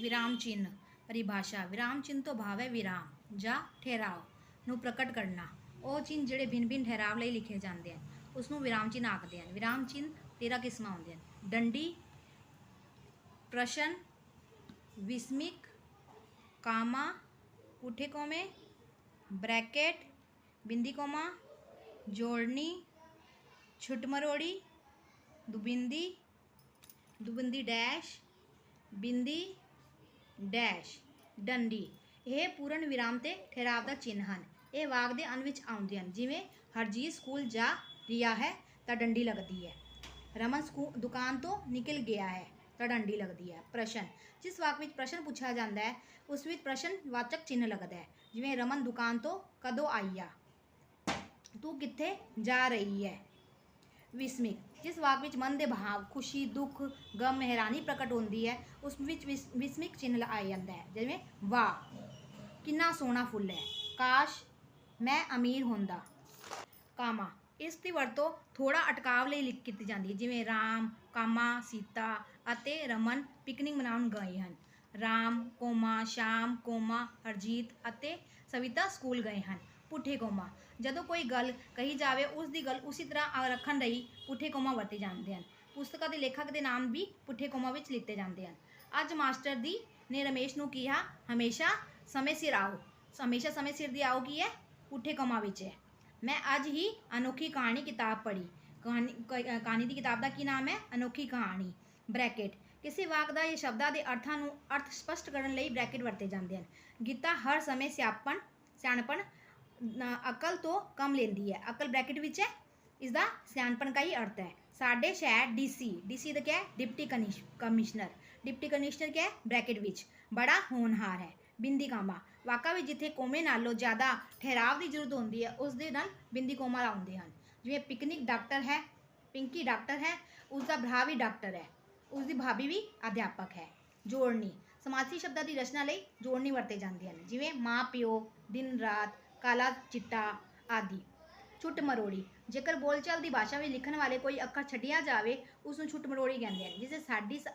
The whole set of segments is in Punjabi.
ਵਿਰਾਮ ਚਿੰਨ੍ਹ ਪਰਿਭਾਸ਼ਾ ਵਿਰਾਮ ਚਿੰਨ੍ਹ ਤੋਂ ਭਾਵ ਹੈ ਵਿਰਾਮ ਜਾਂ ਠਹਿਰਾਓ ਨੂੰ ਪ੍ਰਕਟ ਕਰਨਾ ਉਹ ਚਿੰਨ੍ਹ ਜਿਹੜੇ ਭਿੰਨ-ਭਿੰਨ ਠਹਿਰਾਵ ਲਈ ਲਿਖੇ ਜਾਂਦੇ ਹਨ ਉਸ ਨੂੰ ਵਿਰਾਮ ਚਿੰਨ੍ਹ ਆਖਦੇ ਹਨ ਵਿਰਾਮ ਚਿੰਨ੍ਹ 13 ਕਿਸਮਾਂ ਹੁੰਦੀਆਂ ਹਨ ਡੰਡੀ ਪ੍ਰਸ਼ਨ ਵਿਸਮਿਕ ਕਾਮਾ ਪੁੱਠੇ ਕੋਮੇ ब्रैकेट बिंदी कोमा जोड़नी छुटमरोड़ी दुबिंदी ਦੁਬੰਦੀ ਡੈਸ਼ ਬਿੰਦੀ ਡੈਸ਼, ਡੰਡੀ। ਇਹ ਪੂਰਨ ਵਿਰਾਮ ਤੇ ਠਹਿਰਾਵ ਦਾ ਚਿੰਨ੍ਹ ਹਨ। ਇਹ ਵਾਕ ਦੇ ਅੰਤ ਵਿੱਚ ਆਉਂਦੇ ਹਨ। ਜਿਵੇਂ ਹਰਜੀਤ ਸਕੂਲ ਜਾ ਰਿਹਾ ਹੈ ਤਾਂ ਡੰਡੀ ਲੱਗਦੀ ਹੈ। ਰਮਨ ਸਕੂ, ਦੁਕਾਨ ਤੋਂ ਨਿਕਲ ਗਿਆ ਹੈ ਤਾਂ ਡੰਡੀ ਲੱਗਦੀ ਹੈ। ਪ੍ਰਸ਼ਨ। ਜਿਸ ਵਾਕ ਵਿੱਚ ਪ੍ਰਸ਼ਨ ਪੁੱਛਿਆ ਜਾਂਦਾ ਹੈ, ਉਸ ਵਿੱਚ ਪ੍ਰਸ਼ਨ ਵਾਚਕ ਚਿੰਨ੍ਹ ਲੱਗਦਾ ਹੈ। ਜਿਵੇਂ ਰਮਨ ਦੁਕਾਨ ਤੋਂ ਕਦੋਂ ਆਈ ਆ? ਤੂੰ ਕਿੱਥੇ ਜਾ ਰਹੀ ਹੈ? ਵਿਸਮਿਕ ਜਿਸ ਵਾਕ ਵਿੱਚ ਮਨ ਦੇ ਭਾਵ, ਖੁਸ਼ੀ, ਦੁੱਖ, ਗਮ, ਹੈਰਾਨੀ ਪ੍ਰਗਟ ਹੁੰਦੀ ਹੈ, ਉਸ ਵਿੱਚ ਵਿਸ- ਵਿਸਮਿਕ ਚਿੰਨ੍ਹ ਆ ਜਾਂਦਾ ਹੈ, ਜਿਵੇਂ ਵਾਹ, ਕਿੰਨਾ ਸੋਹਣਾ ਫੁੱਲ ਹੈ, ਕਾਸ਼ ਮੈਂ ਅਮੀਰ ਹੁੰਦਾ। ਕਾਮਾ, ਇਸ ਦੀ ਵਰਤੋਂ ਥੋੜਾ ਅਟਕਾਵ ਲਈ ਲਿਖ, ਕੀਤੀ ਜਾਂਦੀ ਹੈ, ਜਿਵੇਂ ਰਾਮ, ਕਾਮਾ, ਸੀਤਾ ਅਤੇ ਰਮਨ ਪਿਕਨਿਕ ਮਨਾਉਣ ਗਏ ਹਨ। ਰਾਮ, ਕੋਮਾ, ਸ਼ਾਮ, ਕੋਮਾ, ਹਰਜੀਤ ਅਤੇ ਸਵਿਤਾ ਸਕੂਲ ਗਏ ਹਨ। ਪੁੱਠੇ ਕੋਮਾ। ਜਦੋਂ ਕੋਈ ਗੱਲ ਕਹੀ ਜਾਵੇ ਉਸ ਦੀ ਗੱਲ ਉਸੇ ਤਰ੍ਹਾਂ ਰੱਖਣ ਲਈ ਪੁੱਠੇ ਕੋਮਾ ਵਰਤੇ ਜਾਂਦੇ ਹਨ। ਪੁਸਤਕਾਂ ਦੇ ਲੇਖਕ ਦੇ ਨਾਮ ਵੀ ਪੁੱਠੇ ਕੋਮਾ ਵਿੱਚ ਲਿਖਤੇ ਜਾਂਦੇ ਹਨ। ਅੱਜ ਮਾਸਟਰ ਦੀ ਨੇ ਰਮੇਸ਼ ਨੂੰ ਕਿਹਾ, ਹਮੇਸ਼ਾ ਸਮੇਂ ਸਿਰ ਆਓ। ਹਮੇਸ਼ਾ ਸਮੇਂ ਸਿਰ ਦੀ ਆਓ ਕੀ ਹੈ? ਪੁੱਠੇ ਕੋਮਾ ਵਿੱਚ ਹੈ। ਮੈਂ ਅੱਜ ਹੀ ਅਨੋਖੀ ਕਹਾਣੀ ਕਿਤਾਬ ਪੜ੍ਹੀ। ਕਹਾਣੀ ਕਹਾਣੀ ਦੀ ਕਿਤਾਬ ਦਾ ਕੀ ਨਾਮ ਹੈ? ਅਨੋਖੀ ਕਹਾਣੀ। ਬ੍ਰੈਕਟ। ਕਿਸੇ ਵਾਕ ਦਾ ਇਹ ਸ਼ਬਦਾਂ ਦੇ ਅਰਥਾਂ ਨੂੰ ਅਰਥ ਸਪਸ਼ਟ ਕਰਨ ਲਈ ਬ੍ਰੈਕਟ ਵਰਤੇ ਜਾਂਦੇ ਹਨ। ਗੀਤਾ ਹਰ ਸਮੇਂ ਸਿਆਪਣ ਸਿਆਣਪਣ ਅਕਲ ਤੋਂ ਕਮ ਲੈਂਦੀ ਹੈ। ਅਕਲ ਬ੍ਰੈਕਟ ਵਿੱਚ ਹੈ। ਇਸ ਦਾ ਸਿਆਣਪਣ ਦਾ ਹੀ ਅਰਥ ਹੈ। ਸਾਡੇ ਸ਼ਹਿਰ ਡੀਸੀ ਡੀਸੀ ਦਾ ਕੀ ਹੈ? ਡਿਪਟੀ ਕਨਿਸ਼- ਕਮਿਸ਼ਨਰ। ਡਿਪਟੀ ਕਮਿਸ਼ਨਰ ਕੀ ਹੈ? ਬ੍ਰੈਕਟ ਵਿੱਚ। ਬੜਾ ਹੋਣਹਾਰ ਹੈ। ਬਿੰਦੀ ਕਾਮਾ ਵਾਕਾ ਵਿੱਚ ਜਿੱਥੇ ਕੋਮੇ ਨਾਲੋਂ ਜ਼ਿਆਦਾ ਠਹਿਰਾਵ ਦੀ ਜ਼ਰੂਰਤ ਹੁੰਦੀ ਹੈ, ਉਸ ਦੇ ਨਾਲ ਬਿੰਦੀ ਕੋਮਾ ਲਾਉਂਦੇ ਹਨ। ਜਿਵੇਂ ਪਿਕਨਿਕ ਡਾਕਟਰ ਹੈ, ਪਿੰਕੀ ਡਾਕਟਰ ਹੈ, ਉਸ ਦਾ ਭਰਾ ਵੀ ਡਾਕਟਰ ਹੈ। ਉਸ ਦੀ ਭਾਬੀ ਵੀ ਅਧਿਆਪਕ ਹੈ। ਜੋੜਨੀ। ਸਮਾਸੀ ਸ਼ਬਦਾਂ ਦੀ ਰਚਨਾ ਲਈ ਜੋੜਨੀ ਵਰਤੇ ਜਾਂਦੇ ਹਨ। ਜਿਵੇਂ ਮਾਂ ਪਿਓ ਦਿਨ ਰਾਤ ਕਾਲਾ ਚਿੱਟਾ ਆਦਿ। ਛੁੱਟ ਮਰੋੜੀ। ਜੇਕਰ ਬੋਲਚਾਲ ਦੀ ਭਾਸ਼ਾ ਵਿੱਚ ਲਿਖਣ ਵਾਲੇ ਕੋਈ ਅੱਖਰ ਛੱਡਿਆ ਜਾਵੇ, ਉਸ ਨੂੰ ਛੁੱਟ ਮਰੋੜੀ ਕਹਿੰਦੇ ਹਨ, ਜਿਸ ਸਾਡੀ ਸ-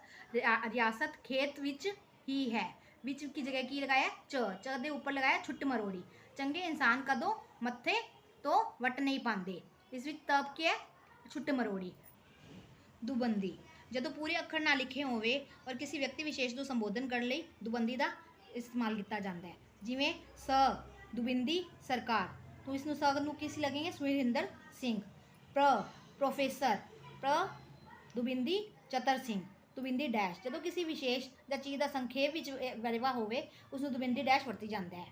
ਰਿਆਸਤ ਖੇਤ ਵਿੱਚ ਹੀ ਹੈ। ਵਿੱਚ ਕੀ ਜਗ੍ਹਾ, ਕੀ ਲਗਾਇਆ? ਚ। ਚ ਦੇ ਉੱਪਰ ਲਗਾਇਆ ਛੁੱਟ ਮਰੋੜੀ। ਚੰਗੇ ਇਨਸਾਨ ਕਦੋਂ ਮੱਥੇ ਤੋਂ ਵਟ ਨਹੀਂ ਪਾਉਂਦੇ। ਇਸ ਵਿੱਚ ਤਬ ਕੀ ਹੈ? ਛੁੱਟ ਮਰੋੜੀ। ਦੁਬੰਦੀ ਜਦੋਂ ਪੂਰੇ ਅੱਖਰ ਨਾ ਲਿਖੇ ਹੋਵੇ ਔਰ ਕਿਸੇ ਵਿਅਕਤੀ ਵਿਸ਼ੇਸ਼ ਨੂੰ ਸੰਬੋਧਨ ਕਰਨ ਲਈ ਦੁਬੰਦੀ ਦਾ ਇਸਤੇਮਾਲ ਕੀਤਾ ਜਾਂਦਾ ਹੈ। ਜਿਵੇਂ ਸ ਦੁਬਿੰਦੀ ਸਰਕਾਰ। ਤੋਂ ਇਸ ਨੂੰ ਸ ਨੂੰ ਕਿਸ ਲੱਗेंगे ਸੁਰਿੰਦਰ ਸਿੰਘ। ਪ੍ਰ, ਪ੍ਰੋਫੈਸਰ। ਪ੍ਰ, ਦੁਬਿੰਦੀ ਚਤਰ ਸਿੰਘ। ਦੁਬਿੰਦੀ ਡੈਸ਼। ਜਦੋਂ ਕਿਸੇ ਵਿਸ਼ੇਸ਼ ਜਾਂ ਚੀਜ਼ ਦਾ ਸੰਖੇਪ ਵਿੱਚ ਵਰਵਾ ਹੋਵੇ, ਉਸ ਨੂੰ ਦੁਬਿੰਦੀ ਡੈਸ਼ ਵਰਤੀ ਜਾਂਦਾ ਹੈ।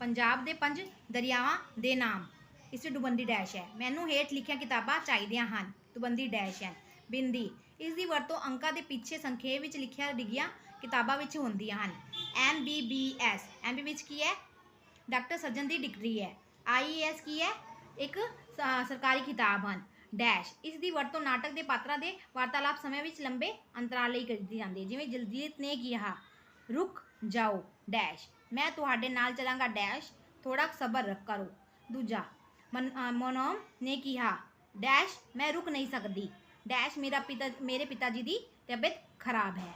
ਪੰਜਾਬ ਦੇ ਪੰਜ ਦਰਿਆਵਾਂ ਦੇ ਨਾਮ। ਇਸ ਵਿੱਚ ਦੁਬੰਦੀ ਡੈਸ਼ ਹੈ। ਮੈਨੂੰ ਹੇਠ ਲਿਖੀਆਂ ਕਿਤਾਬਾਂ ਚਾਹੀਦੀਆਂ ਹਨ। ਦੁਬੰਦੀ ਡੈਸ਼ ਹੈ। ਬਿੰਦੀ। ਇਸ ਦੀ ਵਰਤੋਂ ਅੰਕਾਂ ਦੇ ਪਿੱਛੇ ਸੰਖੇਪ ਵਿੱਚ ਲਿਖਿਆ ਡਿਗੀਆਂ ਕਿਤਾਬਾਂ ਵਿੱਚ ਹੁੰਦੀਆਂ ਹਨ। M B B S M B ਵਿੱਚ ਕੀ ਹੈ? ਡਾਕਟਰ ਸੱਜਣ ਦੀ ਡਿਗਰੀ ਹੈ। ਆਈ ਐਸ ਕੀ ਹੈ? ਇੱਕ ਸਰਕਾਰੀ ਕਿਤਾਬ ਹਨ। ਡੈਸ਼ ਇਸ ਦੀ ਵਰਤੋਂ ਨਾਟਕ ਦੇ ਪਾਤਰਾਂ ਦੇ ਵਾਰਤਾਲਾਪ ਸਮੇਂ ਵਿੱਚ ਲੰਬੇ ਅੰਤਰਾਲ ਲਈ ਕੀਤੀ ਜਾਂਦੀ ਹੈ। ਜਿਵੇਂ ਜਲਜੀਤ ਨੇ ਕਿਹਾ ਰੁਕ ਜਾਓ ਡੈਸ਼ ਮੈਂ ਤੁਹਾਡੇ ਨਾਲ ਚਲਾਂਗਾ ਡੈਸ਼ ਥੋੜਾ ਸਬਰ ਕਰੋ। ਦੂਜਾ ਮਨ ਅ, ਮਨੋਮ ਨੇ ਕਿਹਾ ਡੈਸ਼ ਮੈਂ ਰੁਕ ਨਹੀਂ ਸਕਦੀ। ਡੈਸ਼ ਮੇਰਾ ਪਿਤਾ ਮੇਰੇ ਪਿਤਾ ਜੀ ਦੀ ਤਬੀਅਤ ਖਰਾਬ ਹੈ।